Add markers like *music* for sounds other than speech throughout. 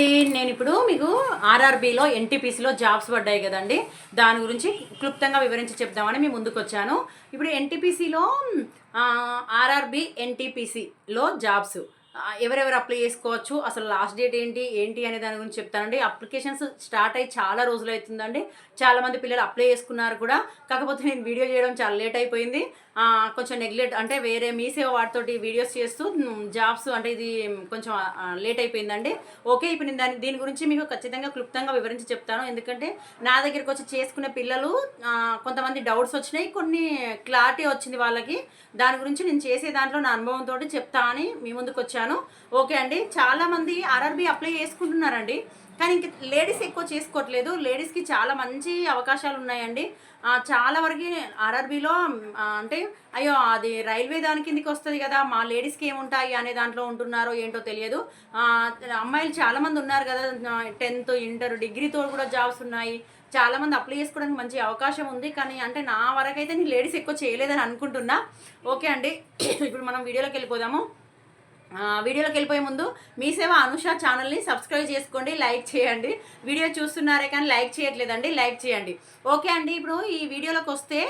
అండి నేను ఇప్పుడు మీకు ఆర్ఆర్బీలో ఎన్టీపీసీలో జాబ్స్ పడ్డాయి కదండి. దాని గురించి క్లుప్తంగా వివరించి చెప్దామని మీ ముందుకు వచ్చాను ఇప్పుడు ఎన్టీపీసీలో ఆర్ఆర్బీ ఎన్టీపీసీలో జాబ్స్ ఎవరెవరు అప్లై చేసుకోవచ్చు? అసలు లాస్ట్ డేట్ ఏంటి? ఏంటి అనే దాని గురించి చెప్తానండి. అప్లికేషన్స్ స్టార్ట్ అయ్యి చాలా రోజులు అవుతుందండి చాలా మంది పిల్లలు అప్లై చేసుకున్నారు కూడా. కాకపోతే నేను వీడియో చేయడం చాలా లేట్ అయిపోయింది. కొంచెం నెగ్లెక్ట్ అంటే వేరే మీ సేవ వాటితోటి వీడియోస్ చేస్తూ జాబ్స్ అంటే ఇది కొంచెం లేట్ అయిపోయిందండి. ఓకే ఇప్పుడు నేను దాని దీని గురించి మీకు ఖచ్చితంగా క్లుప్తంగా వివరించి చెప్తాను. ఎందుకంటే నా దగ్గరికి వచ్చి చేసుకునే పిల్లలు కొంతమంది డౌట్స్ వచ్చినాయి. కొన్ని క్లారిటీ వచ్చింది వాళ్ళకి. దాని గురించి నేను చేసే దాంట్లో నా అనుభవంతో చెప్తా అని మీ ముందుకు వచ్చాను. ఓకే అండి. చాలామంది ఆర్ఆర్బీ అప్లై చేసుకుంటున్నారండి. కానీ ఇంక లేడీస్ ఎక్కువ చేసుకోవట్లేదు. లేడీస్కి చాలా మంచి అవకాశాలు ఉన్నాయండి. చాలా వరకు ఆర్ఆర్బీలో అంటే అయ్యో అది రైల్వే దాని కిందకి వస్తుంది కదా మా లేడీస్కి ఏముంటాయి అనే దాంట్లో ఉంటున్నారో ఏంటో తెలియదు. అమ్మాయిలు చాలామంది ఉన్నారు కదా టెన్త్ ఇంటర్ డిగ్రీతో కూడా జాబ్స్ ఉన్నాయి. చాలామంది అప్లై చేసుకోవడానికి మంచి అవకాశం ఉంది. కానీ అంటే నా వరకైతే నేను లేడీస్ ఎక్కువ చేయలేదని అనుకుంటున్నా. ఓకే అండి. *coughs* ఇప్పుడు మనం వీడియోలోకి వెళ్ళిపోదాము. వీడియోలోకి వెళ్ళిపోయే ముందు మీ సేవ అనుష ఛానల్ని సబ్స్క్రైబ్ చేసుకోండి లైక్ చేయండి. వీడియో చూస్తున్నారే కానీ లైక్ చేయట్లేదండి లైక్ చేయండి. ఓకే అండి ఇప్పుడు ఈ వీడియోలోకి వస్తే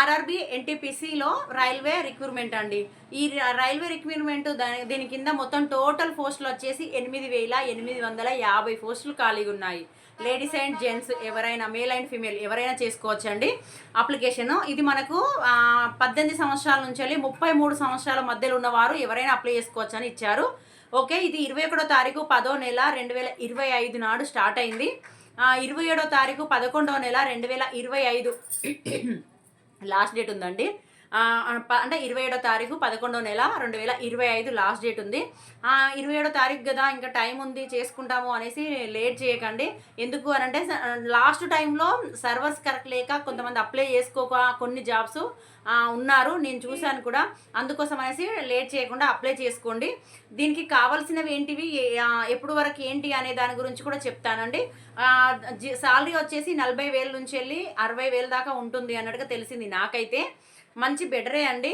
ఆర్ఆర్బి ఎన్టీపీసీలో రైల్వే రిక్రూట్మెంట్ అండి. ఈ రైల్వే రిక్రూట్మెంట్ దాని దీని కింద మొత్తం టోటల్ పోస్టులు వచ్చేసి ఎనిమిది వేల ఎనిమిది వందల యాభై పోస్టులు ఖాళీగా ఉన్నాయి. లేడీస్ అండ్ జెంట్స్ ఎవరైనా మేల్ అండ్ ఫీమేల్ ఎవరైనా చేసుకోవచ్చండి. అప్లికేషన్ ఇది మనకు పద్దెనిమిది సంవత్సరాల నుంచి వెళ్ళి ముప్పై మూడు సంవత్సరాల మధ్యలో ఉన్నవారు ఎవరైనా అప్లై చేసుకోవచ్చు అని ఇచ్చారు. ఓకే ఇది ఇరవై ఒకటో తారీఖు పదో నెల రెండు వేల ఇరవై ఐదు నాడు స్టార్ట్ అయింది. ఇరవై ఏడో తారీఖు పదకొండవ నెల రెండు వేల ఇరవై ఐదు *clears throat* లాస్ట్ డేట్ ఉందండి. అంటే ఇరవై ఏడో తారీఖు పదకొండో నెల రెండు వేల ఇరవై ఐదు లాస్ట్ డేట్ ఉంది. ఇరవై ఏడో తారీఖు కదా ఇంకా టైం ఉంది చేసుకుంటాము అనేసి లేట్ చేయకండి. ఎందుకు అని అంటే లాస్ట్ టైంలో సర్వర్స్ కరెక్ట్ లేక కొంతమంది అప్లై చేసుకోక కొన్ని జాబ్స్ ఉన్నారు. నేను చూశాను కూడా. అందుకోసం అనేసి లేట్ చేయకుండా అప్లై చేసుకోండి. దీనికి కావాల్సినవి ఏంటివి? ఎప్పుడు వరకు ఏంటి అనే దాని గురించి కూడా చెప్తానండి. సాలరీ వచ్చేసి నలభై వేల నుంచి వెళ్ళి అరవై వేల దాకా ఉంటుంది అన్నట్టుగా తెలిసింది నాకైతే. మంచి బెటరే అండి.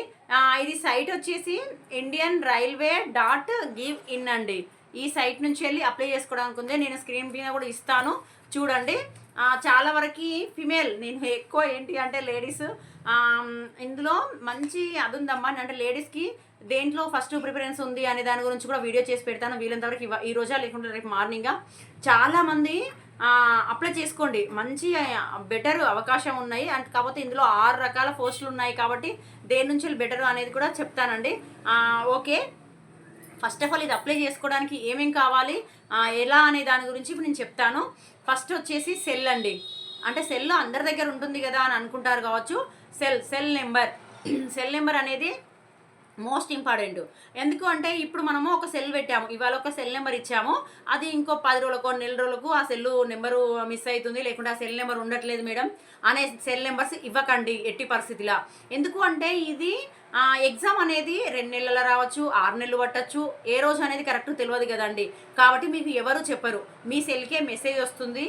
ఇది సైట్ వచ్చేసి Indian railway dot gov in అండి. ఈ సైట్ నుంచి వెళ్ళి అప్లై చేసుకోవడానికి ఉంది. నేను స్క్రీన్ మీద కూడా ఇస్తాను. చూడండి. చాలా వరకు ఫిమేల్. నేను ఎక్కువ ఏంటి అంటే లేడీస్ ఇందులో మంచి అది ఉందమ్మా. అంటే లేడీస్కి దేంట్లో ఫస్ట్ ప్రిఫరెన్స్ ఉంది అనే దాని గురించి కూడా వీడియో చేసి పెడతాను. వీలంతవరకు ఇవ ఈ రోజా లేకుంటే రేపు మార్నింగా చాలామంది అప్లై చేసుకోండి. మంచి బెటర్ అవకాశం ఉన్నాయి. అండ్ కాకపోతే ఇందులో ఆరు రకాల పోస్టులు ఉన్నాయి కాబట్టి దేని నుంచి బెటర్ అనేది కూడా చెప్తానండి. ఓకే. ఫస్ట్ ఆఫ్ ఆల్ ఇది అప్లై చేసుకోవడానికి ఏమేం కావాలి ఎలా అనే దాని గురించి ఇప్పుడు నేను చెప్తాను. ఫస్ట్ వచ్చేసి సెల్ అండి. అంటే సెల్ అందరి దగ్గర ఉంటుంది కదా అని అనుకుంటారు కావచ్చు. Cell cell number cell number అనేది మోస్ట్ ఇంపార్టెంట్. ఎందుకు అంటే ఇప్పుడు మనము ఒక సెల్ పెట్టాము. ఇవాళ ఒక సెల్ నెంబర్ ఇచ్చాము. అది ఇంకో పది రోజులకు నెల రోజులకు ఆ సెల్ నెంబరు మిస్ అవుతుంది. లేకుంటే ఆ సెల్ నెంబర్ ఉండట్లేదు మేడం. అనే సెల్ నెంబర్స్ ఇవ్వకండి ఎట్టి పరిస్థితిలా. ఎందుకు అంటే ఇది ఎగ్జామ్ అనేది రెండు నెలల రావచ్చు ఆరు నెలలు పట్టచ్చు. ఏ రోజు అనేది కరెక్ట్ తెలియదు కదండి. కాబట్టి మీకు ఎవరు చెప్పరు. మీ సెల్కే మెసేజ్ వస్తుంది.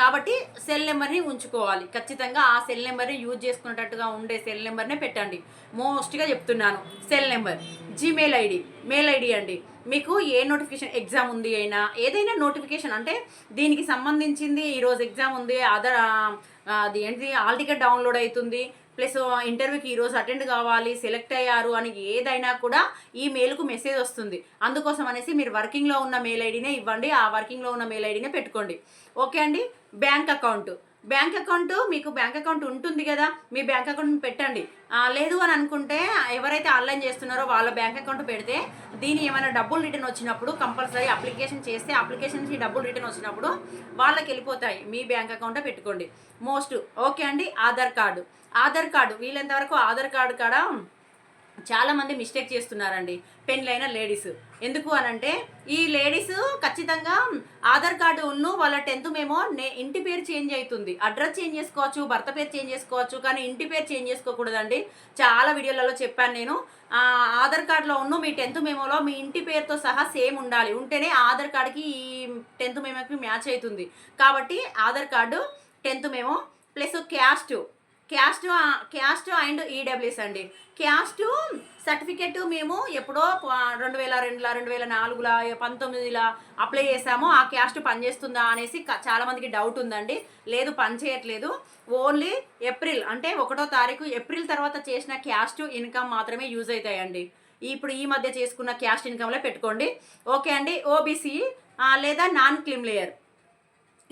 కాబట్టి సెల్ నెంబర్ని ఉంచుకోవాలి. ఖచ్చితంగా ఆ సెల్ నెంబర్ని యూజ్ చేసుకునేటట్టుగా ఉండే సెల్ నెంబర్నే పెట్టండి. మోస్ట్గా చెప్తున్నాను cell number. Gmail ID. Mail ID అండి. మీకు ఏ నోటిఫికేషన్ ఎగ్జామ్ ఉంది అయినా ఏదైనా నోటిఫికేషన్ అంటే దీనికి సంబంధించింది ఈరోజు ఎగ్జామ్ ఉంది అదర్ అది ఏంటి ఆల్ టికెట్ డౌన్లోడ్ అవుతుంది ప్లస్ ఇంటర్వ్యూకి ఈరోజు అటెండ్ కావాలి సెలెక్ట్ అయ్యారు అని ఏదైనా కూడా ఈ మెయిల్కు మెసేజ్ వస్తుంది. అందుకోసం అనేసి మీరు వర్కింగ్లో ఉన్న మెయిల్ ఐడినే ఇవ్వండి ఆ వర్కింగ్లో ఉన్న మెయిల్ ఐడినే పెట్టుకోండి. ఓకే అండి? Bank account. బ్యాంక్ అకౌంట్ మీకు బ్యాంక్ అకౌంట్ ఉంటుంది కదా మీ బ్యాంక్ అకౌంట్ పెట్టండి. లేదు అని అనుకుంటే ఎవరైతే ఆన్లైన్ చేస్తున్నారో వాళ్ళ బ్యాంక్ అకౌంట్ పెడితే దీని ఏమైనా డబ్బులు రిటర్న్ వచ్చినప్పుడు కంపల్సరీ అప్లికేషన్ చేస్తే అప్లికేషన్ నుంచి డబ్బులు రిటర్న్ వచ్చినప్పుడు వాళ్ళకి వెళ్ళిపోతాయి. మీ బ్యాంక్ అకౌంట్ పెట్టుకోండి. మోస్ట్ ఓకే అండి ఆధార్ కార్డు. ఆధార్ కార్డు వీలంతవరకు వరకు ఆధార్ కార్డు కాడ చాలామంది మిస్టేక్ చేస్తున్నారండి. పెళ్ళైన లేడీస్. ఎందుకు అనంటే ఈ లేడీస్ ఖచ్చితంగా ఆధార్ కార్డు ఉన్ను వాళ్ళ టెన్త్ మేమో నే ఇంటి పేరు చేంజ్ అవుతుంది అడ్రస్ చేంజ్ చేసుకోవచ్చు భర్త పేరు చేంజ్ చేసుకోవచ్చు కానీ ఇంటి పేరు చేంజ్ చేసుకోకూడదండి. చాలా వీడియోలలో చెప్పాను నేను. ఆధార్ కార్డులో ఉన్ను మీ టెన్త్ మేమోలో మీ ఇంటి పేరుతో సహా సేమ్ ఉండాలి. ఉంటేనే ఆధార్ కార్డుకి ఈ టెన్త్ మేమోకి మ్యాచ్ అవుతుంది కాబట్టి Aadhaar card tenth memo plus caste caste caste and EWS అండి. క్యాస్ట్ సర్టిఫికెట్ మేము ఎప్పుడో రెండు వేల రెండుల రెండు వేల నాలుగులా పంతొమ్మిదిలా అప్లై చేసాము ఆ క్యాస్ట్ పనిచేస్తుందా అనేసి చాలామందికి డౌట్ ఉందండి. లేదు పనిచేయట్లేదు ఓన్లీ ఏప్రిల్ అంటే ఒకటో తారీఖు ఏప్రిల్ తర్వాత చేసిన క్యాస్ట్ ఇన్కమ్ మాత్రమే యూజ్ అవుతాయండి. ఇప్పుడు ఈ మధ్య చేసుకున్న క్యాస్ట్ ఇన్కమ్లో పెట్టుకోండి. ఓకే అండి ఓబీసీ లేదా నాన్ క్లిమ్లేయర్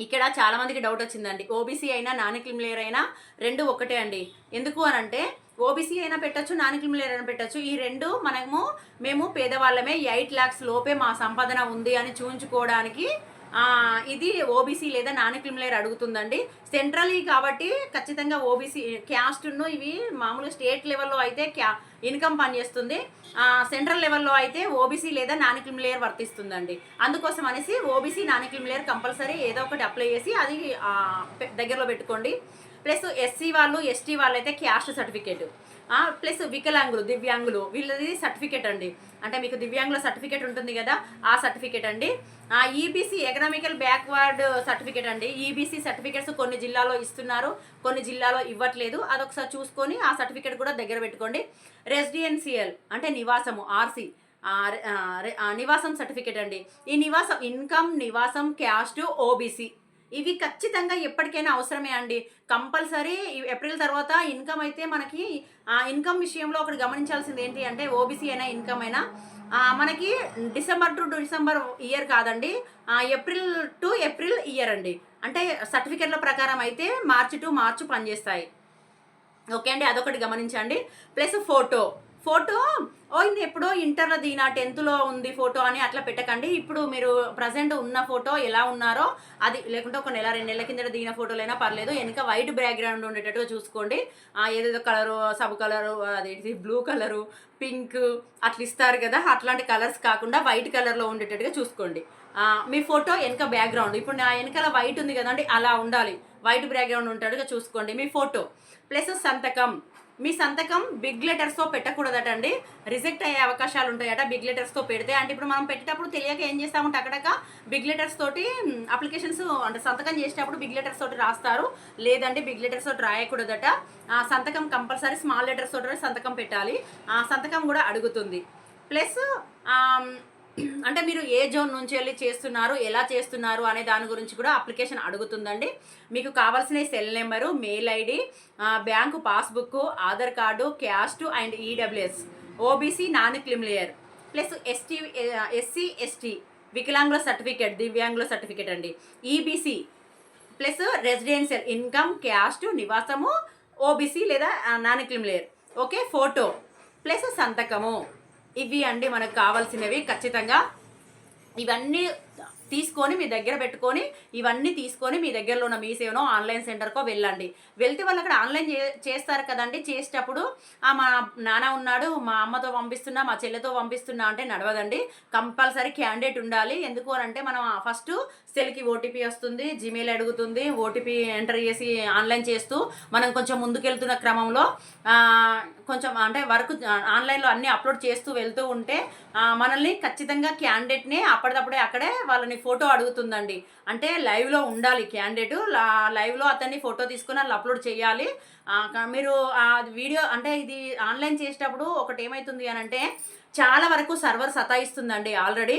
ఇక్కడ చాలా మందికి డౌట్ వచ్చిందండి. ఓబీసీ అయినా నాన్ క్లిమ్ లేయర్ అయినా రెండు ఒకటే అండి. ఎందుకు అని అంటే ఓబీసీ అయినా పెట్టచ్చు నాన్ క్లిమ్లేయర్ అయినా పెట్టచ్చు. ఈ రెండు మనము మేము పేదవాళ్ళమే ఎయిట్ ల్యాక్స్ లోపే మా సంపాదన ఉంది అని చూపించుకోవడానికి ఇది ఓబీసీ లేదా నాన్ క్లిమ్లేయర్ అడుగుతుందండి. సెంట్రల్ కాబట్టి ఖచ్చితంగా ఓబీసీ క్యాస్ట్ను ఇవి మామూలుగా స్టేట్ లెవెల్లో అయితే క్యా ఇన్కమ్ పనిచేస్తుంది. సెంట్రల్ లెవెల్లో అయితే ఓబీసీ లేదా నాన్ క్లిమ్ లేయర్ వర్తిస్తుందండి. అందుకోసం అనేసి OBC non creamy layer compulsory ఏదో ఒకటి అప్లై చేసి అది దగ్గరలో పెట్టుకోండి. ప్లస్ ఎస్సీ వాళ్ళు ఎస్టీ వాళ్ళు అయితే క్యాస్ట్ సర్టిఫికేట్. ప్లస్ వికలాంగులు దివ్యాంగులు వీళ్ళది సర్టిఫికేట్ అండి. అంటే మీకు దివ్యాంగుల సర్టిఫికేట్ ఉంటుంది కదా ఆ సర్టిఫికేట్ అండి. ఈబీసీ ఎకనామికల్ బ్యాక్వర్డ్ సర్టిఫికేట్ అండి. ఈబీసీ సర్టిఫికేట్స్ కొన్ని జిల్లాలో ఇస్తున్నారు కొన్ని జిల్లాలో ఇవ్వట్లేదు. అదొకసారి చూసుకొని ఆ సర్టిఫికేట్ కూడా దగ్గర పెట్టుకోండి. రెసిడెన్షియల్ అంటే నివాసము ఆర్సీ నివాసం సర్టిఫికేట్ అండి. ఈ నివాసం ఇన్కమ్ నివాసం క్యాస్ట్ ఓబీసీ ఇవి ఖచ్చితంగా ఎప్పటికైనా అవసరమే అండి. కంపల్సరీ ఏప్రిల్ తర్వాత ఇన్కమ్ అయితే మనకి ఆ ఇన్కమ్ విషయంలో ఒకటి గమనించాల్సింది ఏంటి అంటే ఓబీసీ అయినా ఇన్కమ్ అయినా మనకి డిసెంబర్ టు డిసెంబర్ ఇయర్ కాదండి ఏప్రిల్ టు ఏప్రిల్ ఇయర్ అండి. అంటే సర్టిఫికెట్ల ప్రకారం అయితే మార్చి టు మార్చి పనిచేస్తాయి. ఓకే అండి అదొకటి గమనించండి. Plus photo. ఫోటో? ఓ ఇది ఎప్పుడో ఇంటర్లో దిగిన టెన్త్లో ఉంది ఫోటో అని అట్లా పెట్టకండి. ఇప్పుడు మీరు ప్రజెంట్ ఉన్న ఫోటో ఎలా ఉన్నారో అది లేకుంటే ఒక నెల రెండు నెలల కింద దిగిన ఫోటోలైనా పర్లేదు. వెనక వైట్ బ్యాక్గ్రౌండ్ ఉండేటట్టుగా చూసుకోండి. ఏదేదో కలరు సబ్ కలరు అదేంటి బ్లూ కలరు పింక్ అట్లా ఇస్తారు కదా. అట్లాంటి కలర్స్ కాకుండా వైట్ కలర్లో ఉండేటట్టుగా చూసుకోండి. మీ ఫోటో వెనక బ్యాక్గ్రౌండ్. ఇప్పుడు నా వెనకాల వైట్ ఉంది కదండి అలా ఉండాలి. వైట్ బ్యాక్గ్రౌండ్ ఉంటాడుగా చూసుకోండి మీ ఫోటో. ప్లస్ సంతకం. మీ సంతకం బిగ్ లెటర్స్తో పెట్టకూడదటండి. రిజెక్ట్ అయ్యే అవకాశాలు ఉంటాయట బిగ్ లెటర్స్తో పెడితే. అంటే ఇప్పుడు మనం పెట్టేటప్పుడు తెలియక ఏం చేస్తామంటే అక్కడక బిగ్ లెటర్స్ తోటి అప్లికేషన్స్ అంటే సంతకం చేసేటప్పుడు బిగ్ లెటర్స్ తోటి రాస్తారు. లేదంటే బిగ్ లెటర్స్ తోటి రాయకూడదట. సంతకం కంపల్సరీ స్మాల్ లెటర్స్ తోటి సంతకం పెట్టాలి. ఆ సంతకం కూడా అడుగుతుంది. ప్లస్ అంటే మీరు ఏ జోన్ నుంచి వెళ్ళి చేస్తున్నారు ఎలా చేస్తున్నారు అనే దాని గురించి కూడా అప్లికేషన్ అడుగుతుందండి. మీకు కావాల్సిన cell number mail ID bank passbook Aadhaar card caste and EWS OBC non creamy layer plus ST SC ST వికలాంగుల సర్టిఫికేట్ దివ్యాంగుల సర్టిఫికేట్ అండి. EBC plus residential income caste నివాసము ఓబీసీ లేదా non creamy layer okay photo plus సంతకము. ఇవి అండి మనకు కావాల్సినవి ఖచ్చితంగా. ఇవన్నీ తీసుకొని మీ దగ్గర పెట్టుకొని ఇవన్నీ తీసుకొని మీ దగ్గరలో ఉన్న మీ సేవనో ఆన్లైన్ సెంటర్కో వెళ్ళండి. వెళ్తే వాళ్ళు అక్కడ ఆన్లైన్ చే- చేస్తారు కదండి. చేసేటప్పుడు మా నాన్న ఉన్నాడు మా అమ్మతో పంపిస్తున్నా మా చెల్లెతో పంపిస్తున్నా అంటే నడవదండి. కంపల్సరీ క్యాండిడేట్ ఉండాలి. ఎందుకు అని అంటే మనం ఫస్ట్ సెల్కి ఓటీపీ వస్తుంది జీమెయిల్ అడుగుతుంది ఓటీపీ ఎంటర్ చేసి ఆన్లైన్ చేస్తూ మనం కొంచెం ముందుకెళ్తున్న క్రమంలో కొంచెం అంటే వర్క్ ఆన్లైన్లో అన్ని అప్లోడ్ చేస్తూ వెళ్తూ ఉంటే మనల్ని ఖచ్చితంగా క్యాండిడేట్ని అప్పటికప్పుడే అక్కడే వాళ్ళని ఫోటో అడుగుతుందండి. అంటే లైవ్లో ఉండాలి క్యాండిడేట్. లైవ్లో అతన్ని ఫోటో తీసుకుని వాళ్ళు అప్లోడ్ చేయాలి. మీరు ఆ వీడియో అంటే ఇది ఆన్లైన్ చేసేటప్పుడు ఒకటి ఏమవుతుంది అని అంటే చాలా వరకు సర్వర్ సతాయిస్తుందండి ఆల్రెడీ.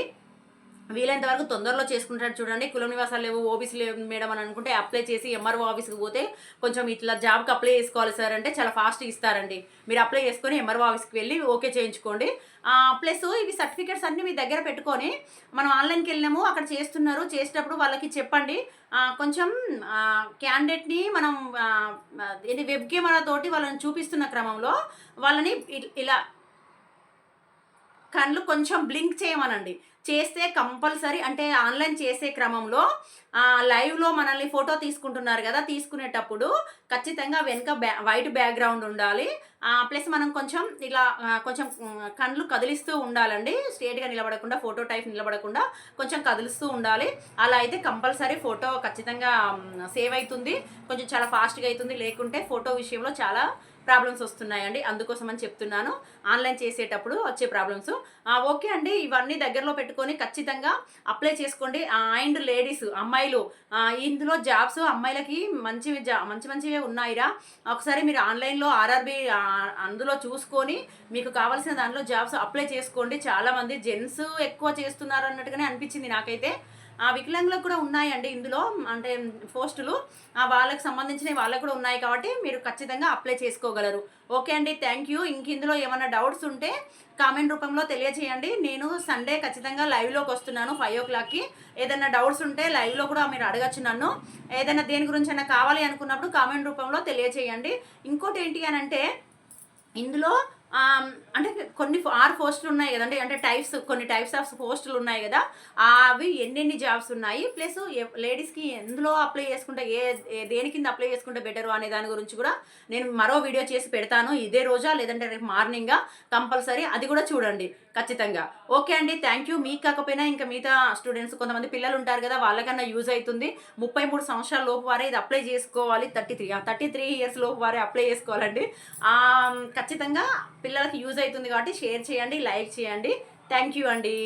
వీలైనంత వరకు తొందరలో చేసుకుంటారు చూడండి. కుల నివాసాలు లేవు ఓబీసీ లేవు మేడం అని అనుకుంటే అప్లై చేసి ఎంఆర్ఓ ఆఫీస్కి పోతే కొంచెం ఇట్లా జాబ్కి అప్లై చేసుకోవాలి సార్ అంటే చాలా ఫాస్ట్గా ఇస్తారండి. మీరు అప్లై చేసుకొని ఎంఆర్ఓ ఆఫీస్కి వెళ్ళి ఓకే చేయించుకోండి. ప్లస్ ఇవి సర్టిఫికేట్స్ అన్నీ మీ దగ్గర పెట్టుకొని మనం ఆన్లైన్కి వెళ్ళినాము అక్కడ చేస్తున్నారు చేసేటప్పుడు వాళ్ళకి చెప్పండి. కొంచెం క్యాండిడేట్ని మనం ఇది వెబ్ కెమెరా తోటి వాళ్ళని చూపిస్తున్న క్రమంలో వాళ్ళని ఇలా కళ్ళు కొంచెం బ్లింక్ చేయమనండి. చేస్తే కంపల్సరీ అంటే ఆన్లైన్ చేసే క్రమంలో లైవ్లో మనల్ని ఫోటో తీసుకుంటున్నారు కదా తీసుకునేటప్పుడు ఖచ్చితంగా వెనుక బ్యా వైట్ బ్యాక్గ్రౌండ్ ఉండాలి. ప్లస్ మనం కొంచెం ఇలా కొంచెం కండ్లు కళ్ళు కదిలిస్తూ ఉండాలండి. స్ట్రేట్గా నిలబడకుండా ఫోటో టైప్ నిలబడకుండా కొంచెం కదిలిస్తూ ఉండాలి. అలా అయితే కంపల్సరీ ఫోటో ఖచ్చితంగా సేవ్ అవుతుంది. కొంచెం చాలా ఫాస్ట్గా అవుతుంది. లేకుంటే ఫోటో విషయంలో చాలా ప్రాబ్లమ్స్ వస్తున్నాయండి. అందుకోసం అని చెప్తున్నాను. ఆన్లైన్ చేసేటప్పుడు వచ్చే ప్రాబ్లమ్స్. ఓకే అండి. ఇవన్నీ దగ్గరలో పెట్టుకొని ఖచ్చితంగా అప్లై చేసుకోండి. అండ్ లేడీస్ అమ్మాయిలు ఇందులో జాబ్స్ అమ్మాయిలకి మంచివి జా మంచి మంచివే ఉన్నాయిరా. ఒకసారి మీరు ఆన్లైన్లో ఆర్ఆర్బి అందులో చూసుకొని మీకు కావాల్సిన దాంట్లో జాబ్స్ అప్లై చేసుకోండి. చాలామంది జెంట్స్ ఎక్కువ చేస్తున్నారు అన్నట్టుగానే అనిపించింది నాకైతే. ఆ వికలాంగులకు కూడా ఉన్నాయండి ఇందులో అంటే పోస్టులు. ఆ వాళ్ళకి సంబంధించినవి వాళ్ళకు కూడా ఉన్నాయి కాబట్టి మీరు ఖచ్చితంగా అప్లై చేసుకోగలరు. ఓకే అండి థ్యాంక్ యూ. ఇంక ఇందులో ఏమైనా డౌట్స్ ఉంటే కామెంట్ రూపంలో తెలియజేయండి. నేను సండే ఖచ్చితంగా లైవ్లోకి వస్తున్నాను ఫైవ్ ఓ క్లాక్కి. ఏదైనా డౌట్స్ ఉంటే లైవ్లో కూడా మీరు అడగచ్చు నన్ను. ఏదైనా దేని గురించి అయినా కావాలి అనుకున్నప్పుడు కామెంట్ రూపంలో తెలియజేయండి. ఇంకోటి ఏంటి అని అంటే ఇందులో అంటే కొన్ని ఆరు పోస్టులు ఉన్నాయి కదండి. అంటే టైప్స్ కొన్ని టైప్స్ ఆఫ్ పోస్టులు ఉన్నాయి కదా. అవి ఎన్నెన్ని జాబ్స్ ఉన్నాయి? ప్లస్ లేడీస్కి ఎందులో అప్లై చేసుకుంటే ఏ దేని కింద అప్లై చేసుకుంటే బెటర్ అనే దాని గురించి కూడా నేను మరో వీడియో చేసి పెడతాను. ఇదే రోజా లేదంటే రేపు మార్నింగ్గా కంపల్సరీ అది కూడా చూడండి ఖచ్చితంగా. ఓకే అండి థ్యాంక్ యూ మీకు కాకపోయినా ఇంకా మిగతా స్టూడెంట్స్ కొంతమంది పిల్లలు ఉంటారు కదా వాళ్ళకన్నా యూజ్ అవుతుంది. ముప్పై మూడు సంవత్సరాల లోపు వారే ఇది అప్లై చేసుకోవాలి. Thirty three thirty three years లోపు వారే అప్లై చేసుకోవాలండి. ఖచ్చితంగా పిల్లలకి యూజ్ అవుతుంది కాబట్టి షేర్ చేయండి లైక్ చేయండి. థ్యాంక్ యూ అండి.